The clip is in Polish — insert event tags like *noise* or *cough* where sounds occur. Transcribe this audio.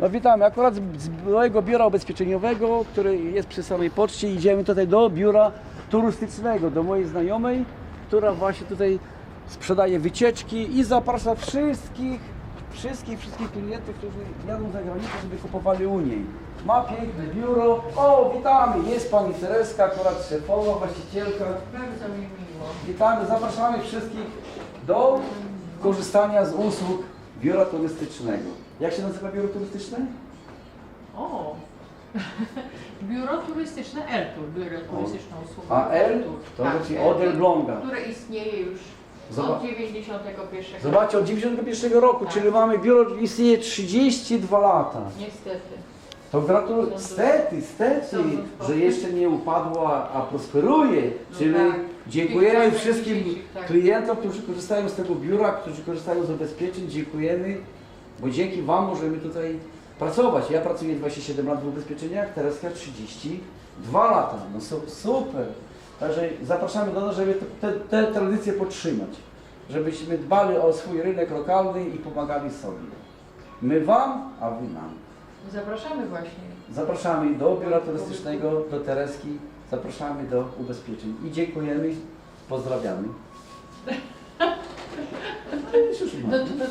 No witamy. Akurat z mojego biura ubezpieczeniowego, który jest przy samej poczcie, idziemy tutaj do biura turystycznego, do mojej znajomej, która właśnie tutaj sprzedaje wycieczki i zaprasza wszystkich, wszystkich, wszystkich klientów, którzy jadą za granicę, żeby kupowali u niej. Ma piękne biuro. O, witamy. Jest pani Tereska, akurat szefowa, właścicielka. Bardzo mi miło. Witamy, zapraszamy wszystkich do korzystania z usług biura turystycznego. Jak się nazywa biuro turystyczne? O! *laughs* Biuro turystyczne Eltur, biuro turystyczne usługi. A L Eltur. to Tak, znaczy od Elbląga. Które istnieje już Zobacz- od 91 Zobaczcie, od 91 roku, Tak. czyli mamy biuro, istnieje 32 lata. Niestety. To gratuluję. Stety, stety, że jeszcze nie upadło, a, prosperuje. No Czyli tak. Dziękujemy wszystkim tak. klientom, którzy korzystają z tego biura, którzy korzystają z ubezpieczeń. Dziękujemy, bo dzięki Wam możemy tutaj pracować. Ja pracuję 27 lat w ubezpieczeniach, Tereska 32 lata. No su- super. Także zapraszamy do nas, żeby te, te tradycje podtrzymać. Żebyśmy dbali o swój rynek lokalny i pomagali sobie. My Wam, a Wy nam. Zapraszamy właśnie. Zapraszamy do biura turystycznego, do Tereski, zapraszamy do ubezpieczeń i dziękujemy, pozdrawiamy. *laughs* No, to, to,